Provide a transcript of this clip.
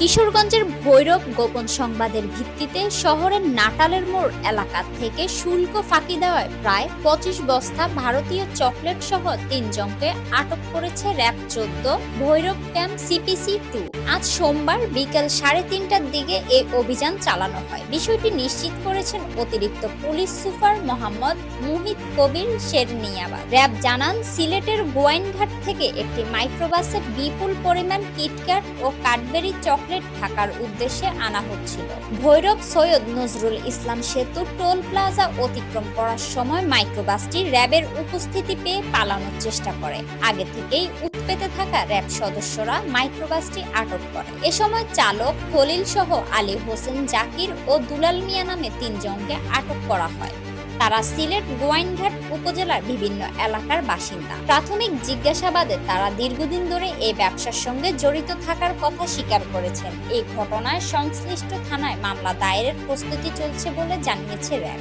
কিশোরগঞ্জের ভৈরব গোপন সংবাদের ভিত্তিতে শহরের নাটালের মোড় এলাকা থেকে শুল্ক ফাঁকি দেওয়ায় প্রায় পঁচিশ বস্তা ভারতীয় চকলেট সহ তিনজনকে আটক করেছে র্যাব চোদ্দ ভৈরব ক্যাম্প সিপিসি টু আজ সোমবার বিকেল সাড়ে তিনটার দিকে এই অভিযান চালানো হয়। বিষয়টি নিশ্চিত করেছেন অতিরিক্ত police super Mohammad Muhit Kabir Sherniabad. RAB জানান, সিলেটের গোয়াইনঘাট থেকে একটি মাইক্রোবাসে বিপুল পরিমাণ কিটক্যাট ও কাডবেরি চকলেট ঢাকার উদ্দেশ্যে আনা হচ্ছিল। ভৈরব সৈয়দ নজরুল ইসলাম সেতু টোল প্লাজা অতিক্রম করার সময় মাইক্রোবাসটি র্যাবের উপস্থিতি পেয়ে পালানোর চেষ্টা করে। আগে থেকেই উৎপেতে থাকা র্যাব সদস্যরা মাইক্রোবাসটি আটক করে। এ সময় চালক খলিল সহ আলী হোসেন জাকির ও দুলাল মিয়া নামে তিনজনকে আটক করা হয়। তারা সিলেট গোয়াইনঘাট উপজেলার বিভিন্ন এলাকার বাসিন্দা। প্রাথমিক জিজ্ঞাসাবাদে তারা দীর্ঘদিন ধরে এই ব্যবসার সঙ্গে জড়িত থাকার কথা স্বীকার করেছেন। এই ঘটনায় সংশ্লিষ্ট থানায় মামলা দায়েরের প্রস্তুতি চলছে বলে জানিয়েছে র্যাব।